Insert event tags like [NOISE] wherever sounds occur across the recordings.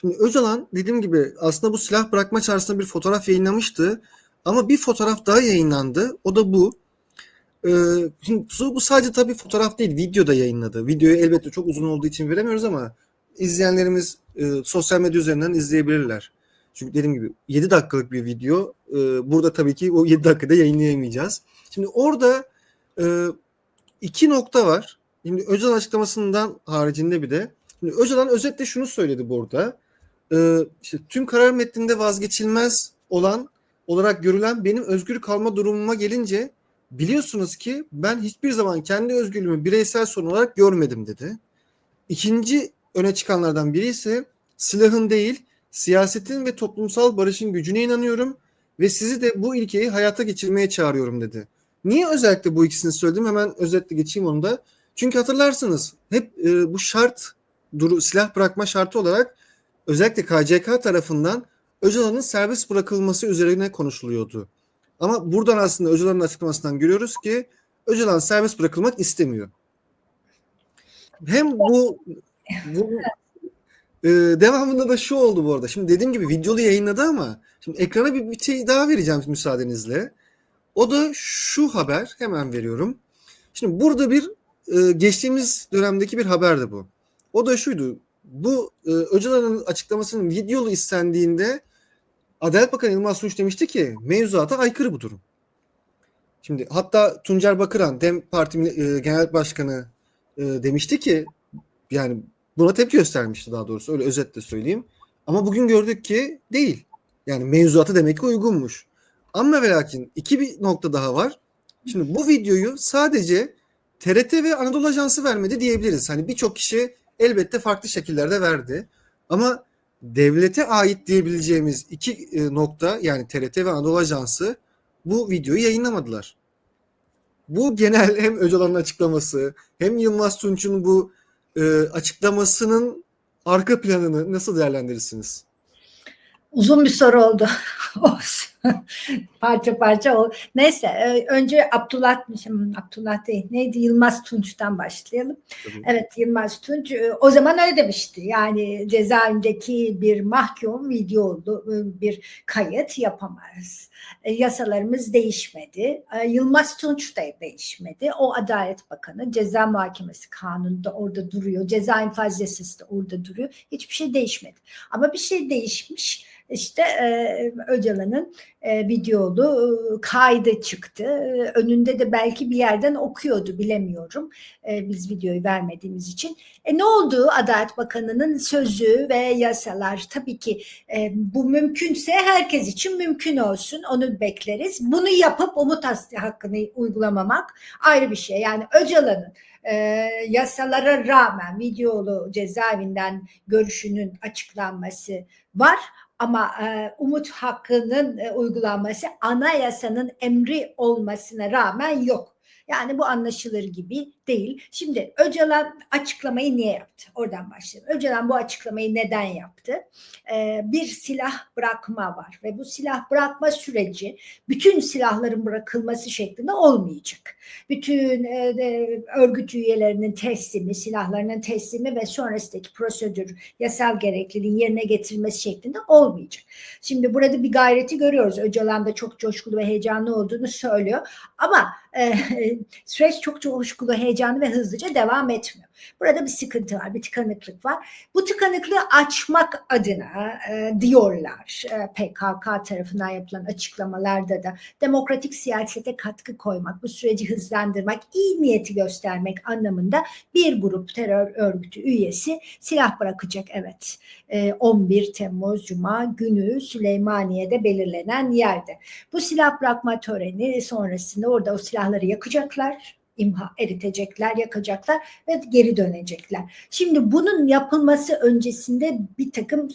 Şimdi Öcalan dediğim gibi aslında bu silah bırakma çağrısında bir fotoğraf yayınlamıştı. Ama bir fotoğraf daha yayınlandı. O da bu. Ee, şimdi bu, sadece tabii fotoğraf değil, video da yayınladı. Videoyu elbette çok uzun olduğu için veremiyoruz ama izleyenlerimiz e, sosyal medya üzerinden izleyebilirler. Çünkü dediğim gibi 7 dakikalık bir video. E, burada tabii ki o 7 dakikada yayınlayamayacağız. Şimdi orada e, iki nokta var. Şimdi Öcalan açıklamasından haricinde bir de. Şimdi Öcalan özetle şunu söyledi burada. E, işte tüm karar metninde vazgeçilmez olan olarak görülen benim özgür kalma durumuma gelince biliyorsunuz ki ben hiçbir zaman kendi özgürlüğümü bireysel sorun olarak görmedim dedi. İkinci öne çıkanlardan biri ise silahın değil siyasetin ve toplumsal barışın gücüne inanıyorum ve sizi de bu ilkeyi hayata geçirmeye çağırıyorum dedi. Niye özellikle bu ikisini söyledim? Hemen özetle geçeyim onu da. Çünkü hatırlarsınız hep e, bu şart duru, silah bırakma şartı olarak özellikle KCK tarafından Öcalan'ın serbest bırakılması üzerine konuşuluyordu. Ama buradan aslında Öcalan'ın açıklamasından görüyoruz ki Öcalan serbest bırakılmak istemiyor. Hem bu, bu e, devamında da şu oldu bu arada. Şimdi dediğim gibi videolu yayınladı ama şimdi ekrana bir, bir şey daha vereceğim müsaadenizle. O da şu haber. Hemen veriyorum. Şimdi burada bir e, geçtiğimiz dönemdeki bir haberdi bu. O da şuydu. Bu e, Öcalan'ın açıklamasının videolu istendiğinde Adalet Bakanı Yılmaz Suç demişti ki mevzuata aykırı bu durum. Şimdi hatta Tuncer Bakıran Dem Parti e, Genel Başkanı e, demişti ki yani buna tepki göstermişti daha doğrusu öyle özetle söyleyeyim. Ama bugün gördük ki değil. Yani mevzuata demek ki uygunmuş. Ama ve lakin iki bir nokta daha var. Şimdi bu videoyu sadece TRT ve Anadolu Ajansı vermedi diyebiliriz. Hani birçok kişi elbette farklı şekillerde verdi. Ama devlete ait diyebileceğimiz iki e, nokta yani TRT ve Anadolu Ajansı bu videoyu yayınlamadılar. Bu genel hem Öcalan'ın açıklaması hem Yılmaz Tunç'un bu e, açıklamasının arka planını nasıl değerlendirirsiniz? Uzun bir soru oldu. [LAUGHS] [LAUGHS] parça parça ol. Neyse e, önce Abdullah Abdullah değil neydi Yılmaz Tunç'tan başlayalım. Tabii. Evet Yılmaz Tunç e, o zaman öyle demişti. Yani cezaevindeki bir mahkum videolu e, bir kayıt yapamaz. Yasalarımız değişmedi. Yılmaz Tunç da değişmedi. O Adalet Bakanı ceza muhakemesi kanununda orada duruyor. Ceza infaz yasası da orada duruyor. Hiçbir şey değişmedi. Ama bir şey değişmiş işte e, Öcalan'ın e, videolu e, kaydı çıktı. E, önünde de belki bir yerden okuyordu bilemiyorum. E, biz videoyu vermediğimiz için. E, ne oldu Adalet Bakanı'nın sözü ve yasalar? Tabii ki e, bu mümkünse herkes için mümkün olsun. Onu bekleriz. Bunu yapıp umut hakkını uygulamamak ayrı bir şey. Yani Öcalan'ın e, yasalara rağmen videolu cezaevinden görüşünün açıklanması var ama e, umut hakkının e, uygulanması anayasanın emri olmasına rağmen yok. Yani bu anlaşılır gibi değil. Şimdi Öcalan açıklamayı niye yaptı? Oradan başlayalım. Öcalan bu açıklamayı neden yaptı? Ee, bir silah bırakma var ve bu silah bırakma süreci bütün silahların bırakılması şeklinde olmayacak. Bütün e, e, örgüt üyelerinin teslimi, silahlarının teslimi ve sonrasındaki prosedür, yasal gerekliliğin yerine getirilmesi şeklinde olmayacak. Şimdi burada bir gayreti görüyoruz. Öcalan da çok coşkulu ve heyecanlı olduğunu söylüyor. Ama e, [LAUGHS] süreç çok coşkulu, heyecanlı ve hızlıca devam etmiyor. Burada bir sıkıntı var, bir tıkanıklık var. Bu tıkanıklığı açmak adına e, diyorlar e, PKK tarafından yapılan açıklamalarda da demokratik siyasete katkı koymak, bu süreci hızlandırmak, iyi niyeti göstermek anlamında bir grup terör örgütü üyesi silah bırakacak evet. E, 11 Temmuz Cuma günü Süleymaniye'de belirlenen yerde. Bu silah bırakma töreni sonrasında orada o silahları yakacaklar imha eritecekler, yakacaklar ve geri dönecekler. Şimdi bunun yapılması öncesinde bir takım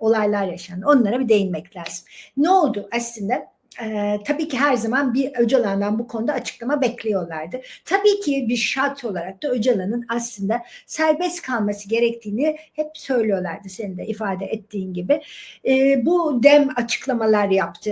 olaylar yaşandı. Onlara bir değinmek lazım. Ne oldu aslında? E, tabii ki her zaman bir Öcalan'dan bu konuda açıklama bekliyorlardı. Tabii ki bir şart olarak da Öcalan'ın aslında serbest kalması gerektiğini hep söylüyorlardı senin de ifade ettiğin gibi. E, bu dem açıklamalar yaptı.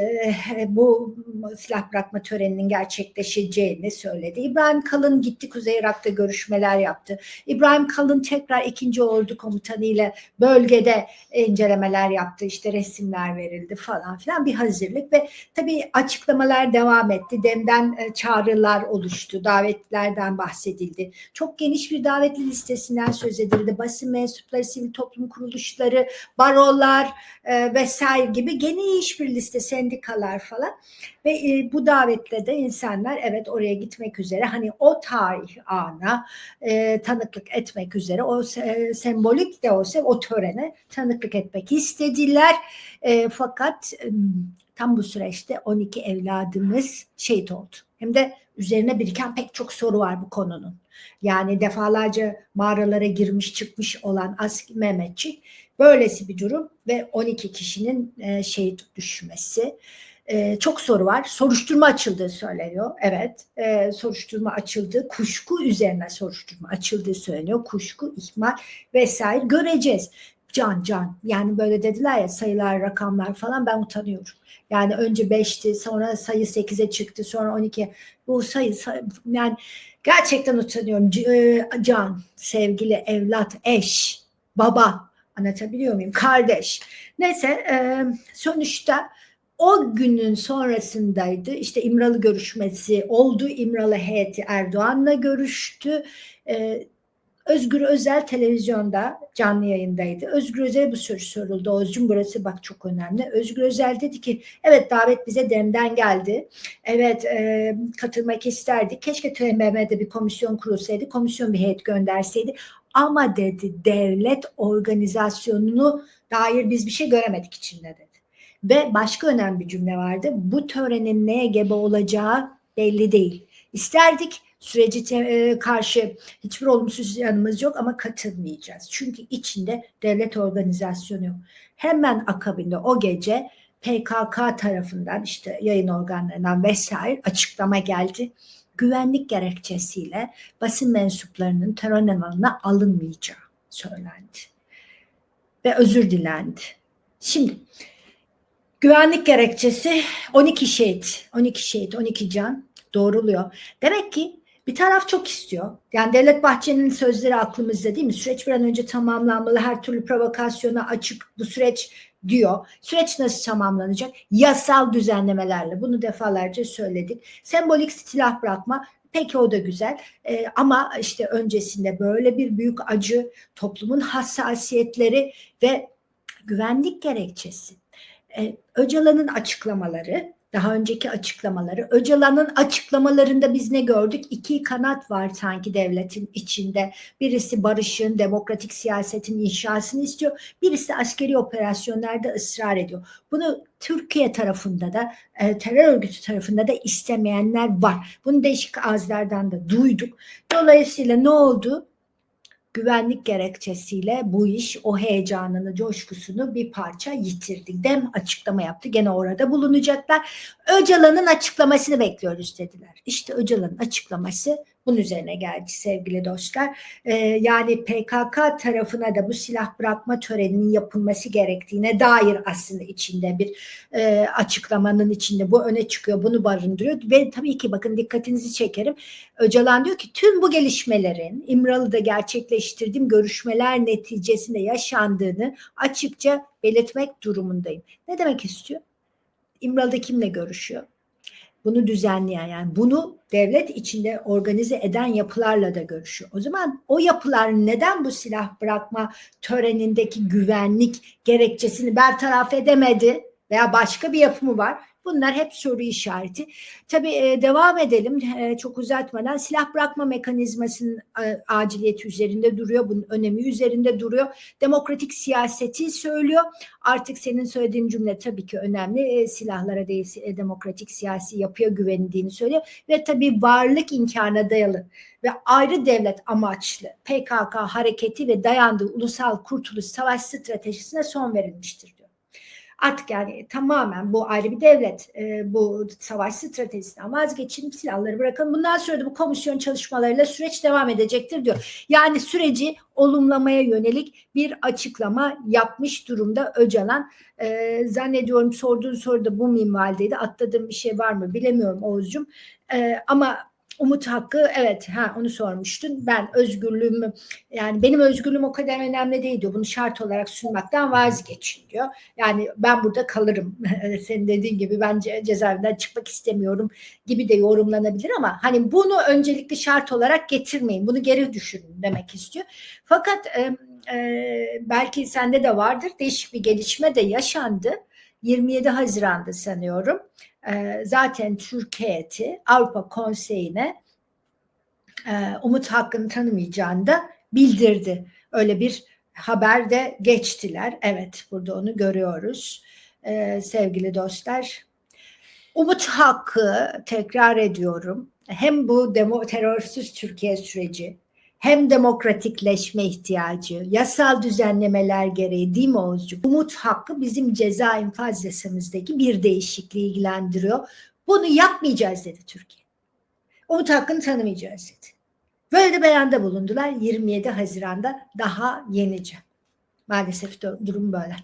E, bu silah bırakma töreninin gerçekleşeceğini söyledi. İbrahim Kalın gitti Kuzey Irak'ta görüşmeler yaptı. İbrahim Kalın tekrar ikinci ordu komutanı ile bölgede incelemeler yaptı. İşte resimler verildi falan filan bir hazırlık ve tabii açıklamalar devam etti. Dem'den e, çağrılar oluştu. Davetlerden bahsedildi. Çok geniş bir davetli listesinden söz edildi. Basın mensupları, sivil toplum kuruluşları, barolar e, vesaire gibi geniş bir liste sendikalar falan ve e, bu davetle de insanlar evet oraya gitmek üzere hani o tarih ana e, tanıklık etmek üzere o e, sembolik de olsa o törene tanıklık etmek istediler. E, fakat tam bu süreçte 12 evladımız şehit oldu. Hem de üzerine biriken pek çok soru var bu konunun. Yani defalarca mağaralara girmiş çıkmış olan Aski Mehmetçik böylesi bir durum ve 12 kişinin e, şehit düşmesi. Ee, çok soru var. Soruşturma açıldığı söyleniyor. Evet, e, soruşturma açıldı. Kuşku üzerine soruşturma açıldığı söyleniyor. Kuşku, ihmal vesaire göreceğiz. Can can yani böyle dediler ya sayılar rakamlar falan ben utanıyorum. Yani önce 5'ti sonra sayı 8'e çıktı sonra 12 bu sayı, sayı yani gerçekten utanıyorum. C- can, sevgili evlat, eş, baba anlatabiliyor muyum? Kardeş. Neyse e, sonuçta o günün sonrasındaydı. İşte İmralı görüşmesi oldu. İmralı heyeti Erdoğan'la görüştü. Ee, Özgür Özel televizyonda canlı yayındaydı. Özgür Özel bu soru soruldu. Özcüm burası bak çok önemli. Özgür Özel dedi ki evet davet bize demden geldi. Evet e, katılmak isterdik. Keşke TMM'de bir komisyon kurulsaydı. Komisyon bir heyet gönderseydi. Ama dedi devlet organizasyonunu dair biz bir şey göremedik içinde dedi. Ve başka önemli bir cümle vardı. Bu törenin neye gebe olacağı belli değil. İsterdik süreci e, karşı hiçbir olumsuz yanımız yok ama katılmayacağız. Çünkü içinde devlet organizasyonu yok. Hemen akabinde o gece PKK tarafından işte yayın organlarından vesaire açıklama geldi. Güvenlik gerekçesiyle basın mensuplarının terör alanına alınmayacağı söylendi. Ve özür dilendi. Şimdi Güvenlik gerekçesi 12 şehit, 12 şehit, 12 can doğruluyor. Demek ki bir taraf çok istiyor. Yani Devlet Bahçeli'nin sözleri aklımızda değil mi? Süreç bir an önce tamamlanmalı, her türlü provokasyona açık bu süreç diyor. Süreç nasıl tamamlanacak? Yasal düzenlemelerle. Bunu defalarca söyledik. Sembolik silah bırakma Peki o da güzel ee, ama işte öncesinde böyle bir büyük acı, toplumun hassasiyetleri ve güvenlik gerekçesi. Ee, Öcalan'ın açıklamaları, daha önceki açıklamaları. Öcalan'ın açıklamalarında biz ne gördük? İki kanat var sanki devletin içinde. Birisi barışın, demokratik siyasetin inşasını istiyor. Birisi askeri operasyonlarda ısrar ediyor. Bunu Türkiye tarafında da e, terör örgütü tarafında da istemeyenler var. Bunu değişik ağızlardan da duyduk. Dolayısıyla ne oldu? Güvenlik gerekçesiyle bu iş o heyecanını, coşkusunu bir parça yitirdi. Dem açıklama yaptı. Gene orada bulunacaklar. Öcalan'ın açıklamasını bekliyoruz dediler. İşte Öcalan'ın açıklaması bunun üzerine geldi sevgili dostlar. Ee, yani PKK tarafına da bu silah bırakma töreninin yapılması gerektiğine dair aslında içinde bir e, açıklamanın içinde bu öne çıkıyor. Bunu barındırıyor ve tabii ki bakın dikkatinizi çekerim. Öcalan diyor ki tüm bu gelişmelerin İmralı'da gerçekleştirdiğim görüşmeler neticesinde yaşandığını açıkça belirtmek durumundayım. Ne demek istiyor? İmralı'da kimle görüşüyor? bunu düzenleyen yani bunu devlet içinde organize eden yapılarla da görüşüyor. O zaman o yapılar neden bu silah bırakma törenindeki güvenlik gerekçesini bertaraf edemedi veya başka bir yapımı var? Bunlar hep soru işareti. Tabii e, devam edelim e, çok uzatmadan. Silah bırakma mekanizmasının e, aciliyeti üzerinde duruyor. Bunun önemi üzerinde duruyor. Demokratik siyaseti söylüyor. Artık senin söylediğin cümle tabii ki önemli. E, silahlara değil demokratik siyasi yapıya güvendiğini söylüyor. Ve tabii varlık imkana dayalı ve ayrı devlet amaçlı PKK hareketi ve dayandığı ulusal kurtuluş savaş stratejisine son verilmiştir Artık yani tamamen bu ayrı bir devlet. E, bu savaş stratejisinden vazgeçin, silahları bırakın. Bundan sonra da bu komisyon çalışmalarıyla süreç devam edecektir diyor. Yani süreci olumlamaya yönelik bir açıklama yapmış durumda Öcalan. E, zannediyorum sorduğun soruda bu minvaldeydi. Atladığım bir şey var mı bilemiyorum Oğuzcum. E, ama Umut Hakkı evet ha onu sormuştun. Ben özgürlüğümü yani benim özgürlüğüm o kadar önemli değil diyor. Bunu şart olarak sunmaktan vazgeçin diyor. Yani ben burada kalırım. [LAUGHS] Senin dediğin gibi ben ce- cezaevinden çıkmak istemiyorum gibi de yorumlanabilir ama hani bunu öncelikli şart olarak getirmeyin. Bunu geri düşünün demek istiyor. Fakat e, e, belki sende de vardır. Değişik bir gelişme de yaşandı. 27 Haziran'da sanıyorum. E, zaten Türk heyeti Avrupa Konseyi'ne e, Umut Hakkı'nı tanımayacağını da bildirdi. Öyle bir haber de geçtiler. Evet burada onu görüyoruz e, sevgili dostlar. Umut Hakkı tekrar ediyorum hem bu demo, terörsüz Türkiye süreci hem demokratikleşme ihtiyacı, yasal düzenlemeler gereği değil mi Oğuzcuğum? Umut Hakkı bizim ceza infaz yasamızdaki bir değişikliği ilgilendiriyor. Bunu yapmayacağız dedi Türkiye. Umut Hakkı'nı tanımayacağız dedi. Böyle de beyanda bulundular 27 Haziran'da daha yenice. Maalesef durum böyle.